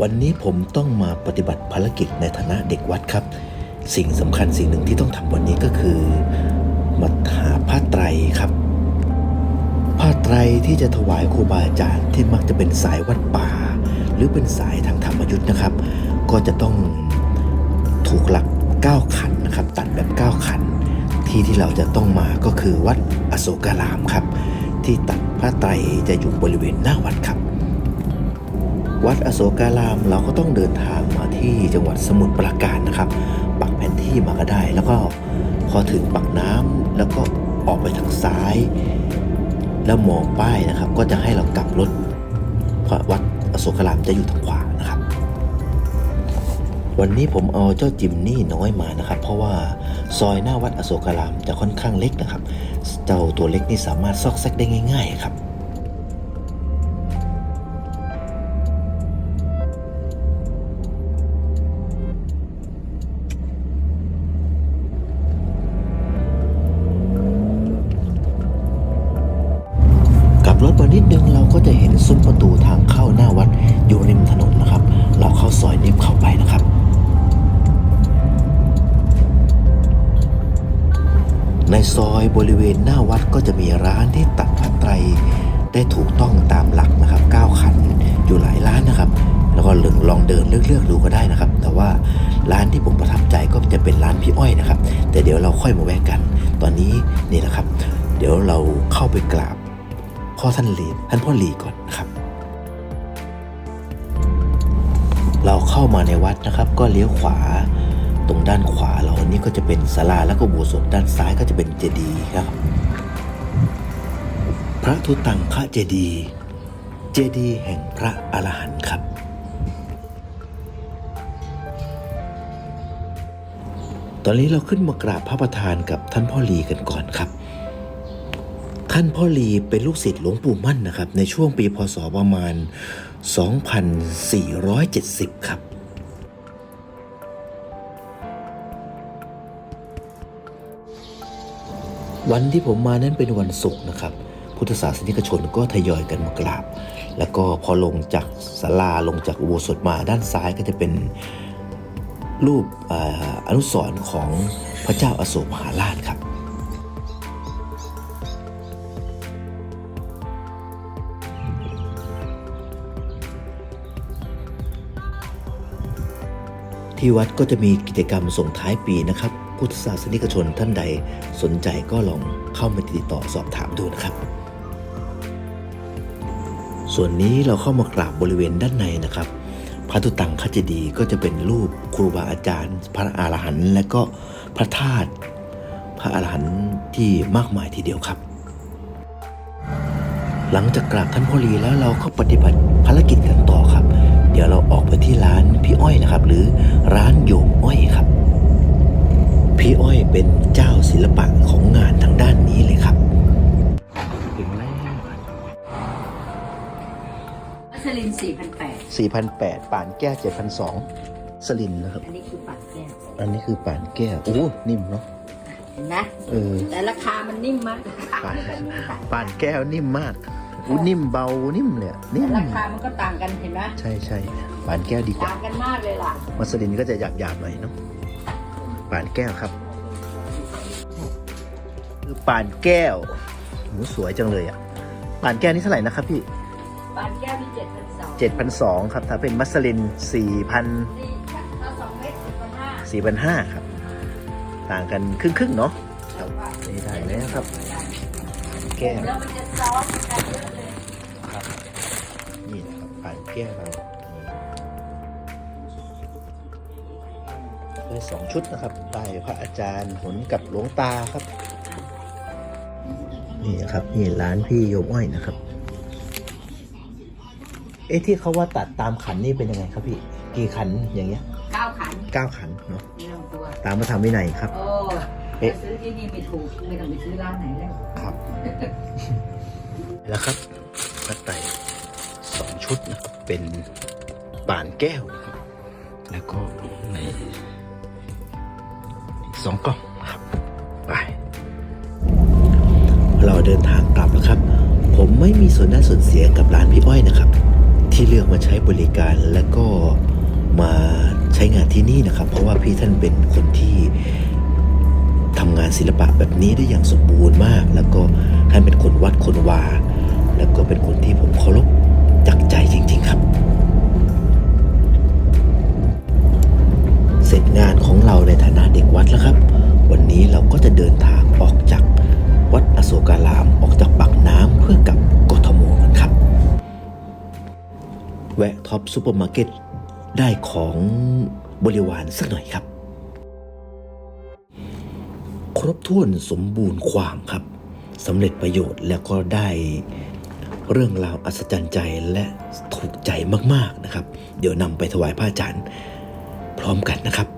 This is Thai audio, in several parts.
วันนี้ผมต้องมาปฏิบัติภารกิจในฐานะเด็กวัดครับ สิ่งสำคัญสิ่งหนึ่งที่ต้องทำวันนี้ก็คือมาหาผ้าไตรครับ ผ้าไตรที่จะถวายครูบาอาจารย์ที่มักจะเป็นสายวัดป่า หรือเป็นสายทางธรรมยุทธ์นะครับ ก็จะต้องถูกหลัก9ขันนะครับ ตัดแบบ9ขันที่ที่เราจะต้องมาก็คือวัดอโศการามครับ ที่ตัดผ้าไตรจะอยู่บริเวณหน้าวัดครับ วัดอโศการามเราก็ต้องเดินทางมาที่จังหวัดสมุทรปราการนะครับ ปักแผนที่มาก็ได้ แล้วก็พอถึงปักน้ำแล้วก็ออกไปทางซ้าย แล้วมองป้ายนะครับ ก็จะให้เรากลับรถเพราะวัดอโศการามจะอยู่ทางขวานะครับ วันนี้ผมเอาเจ้าจิมนี่น้อยมานะครับ เพราะว่าซอยหน้าวัดอโศการามจะค่อนข้างเล็กนะครับ เจ้าตัวเล็กนี่สามารถซอกแซกได้ง่าย ๆ ครับ ซอยนี้เข้าไปนะครับ ในซอยบริเวณหน้าวัดก็จะมีร้านที่ตัดผ้าไตรได้ถูกต้องตามหลักนะครับ9ขันอยู่หลายร้านนะครับ แล้วก็ลองเดินเลือกๆดูก็ได้นะครับ แต่ว่าร้านที่ผมประทับใจก็จะเป็นร้านพี่อ้อยนะครับ แต่เดี๋ยวเราค่อยมาแวะกัน ตอนนี้นี่นะครับ เดี๋ยวเราเข้าไปกราบพ่อท่านลีท่านพ่อหลีก่อนนะครับ เข้ามาในวัดนะครับ ก็เลี้ยวขวา ตรงด้านขวาเรานี่ก็จะเป็นศาลาแล้วก็โบสถ์ด้านซ้ายก็จะเป็นเจดีย์ครับ พระทุตังคะเจดีย์เจดีย์แห่งพระอรหันต์ครับ ตอนนี้เราขึ้นมากราบพระประธานกับท่านพ่อลีกันก่อนครับท่านพ่อลีเป็นลูกศิษย์หลวงปู่มั่นนะครับ ในช่วงปีพศประมาณ 2470 ครับ วันที่ผมมานั้นเป็นวันศุกร์นะครับ พุทธศาสนิกชนก็ทยอยกันมากราบ แล้วก็พอลงจากศาลาลงจากอุโบสถมาด้านซ้ายก็จะเป็นรูปอออนุสรณ์ของพระเจ้าอโศกมหาราชครับที่วัดก็จะมีกิจกรรมส่งท้ายปีนะครับ พุทธศาสนิกชนท่านใดสนใจก็ลองเข้ามาติดต่อสอบถามดูนะครับ ส่วนนี้เราเข้ามากราบบริเวณด้านในนะครับพระตุตังคเจดีก็จะเป็นรูปครูบาอาจารย์ พระอาหารหันต์และก็พระธาตุพระอาหารหันต์ที่มากมายทีเดียวครับ หลังจากกราบท่านพ่อลีแล้วเราก็ปฏิบัติภารกิจกันต่อครับ เดี๋ยวเราออกไปที่ร้านพี่อ้อยนะครับ หรือร้านโยมอ้อยครับ พี่อ้อยเป็นเจ้าศิลปะของงานทางด้านนี้เลยครับถึงแล้วอัสลินสี่พันแปด4,800ป่านแก้ว7,200สลินนะครับ อันนี้คือปัดแก้ว อันนี้คือป่านแก้ว โอ้ นิ่มเนาะเห็นไหมเออแต่ราคามันนิ่มมาก ป่านป่านแก้วนิ่มมากอู้นิ่มเบานิ่มเลยอะนิ่แต่มราคามันก็ต่างกันเห็นไหมใช่ใช่ป่านแก้วดีกว่า ต่างกันมากเลยล่ะมัสลินก็จะหยาบหยาบๆหน่อยเนาะ ป่านแก้วครับคือป่านแก้วโหสวยจังเลยอะ ป่านแก้วนี่เท่าไหร่นะครับพี่ปานแก้วที่เจ็ดพันสองเจ็ดพันสองครับ ถ้าเป็นมัสลินสี่พันสี่ถ้าสองเมตรสี่พันห้าสี่พันห้าครับ ต่างกันครึ่งครึ่งๆเนาะครับนี่ได้แล้วครับ แก้วแล้วมันจะซ้อนกันเยอะเลยครับนี่นะครับป่านแก้วเรา ได้สองชุดนะครับไปพระอาจารย์หนกับหลวงตาครับ นี่ครับนี่ร้านพี่โยมอ้อยนะครับ เอ๊ะที่เขาว่าตัดตามขันนี่เป็นยังไงครับพี่กี่ขันอย่างเงี้ยเก้าขันเก้าขันเนาะไม่ต้องกลัวตามพระธรรมวินัยครับ โอ้เอ๊ะ ซื้อที่นี่ไม่ถูกไม่ต้องไปซื้อร้านไหนแล้วครับ แล้วครับพระไตรสองชุดนะครับเป็นป่านแก้วนะครับแล้วก็ในอีก สองกล่องครับไปเราเดินทางกลับแล้วครับ ผมไม่มีส่วนได้ส่วนเสียกับร้านพี่อ้อยนะครับ ที่เลือกมาใช้บริการและก็มาใช้งานที่นี่นะครับ เพราะว่าพี่ท่านเป็นคนที่ทำงานศิลปะแบบนี้ได้อย่างสมบูรณ์มาก แล้วก็ท่านเป็นคนวัดคนวา แล้วก็เป็นคนที่ผมเคารพจากใจจริง ๆ ครับ แวะท็อปซูเปอร์มาร์เก็ตได้ของบริวารสักหน่อยครับ ครบถ้วนสมบูรณ์ความครับสำเร็จประโยชน์แล้วก็ได้เรื่องราวอัศจรรย์ใจและถูกใจมากๆนะครับ เดี๋ยวนำไปถวายพระอาจารย์พร้อมกันนะครับ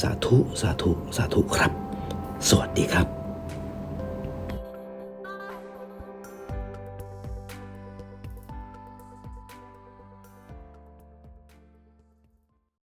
สาธุ สาธุ สาธุครับ สวัสดีครับ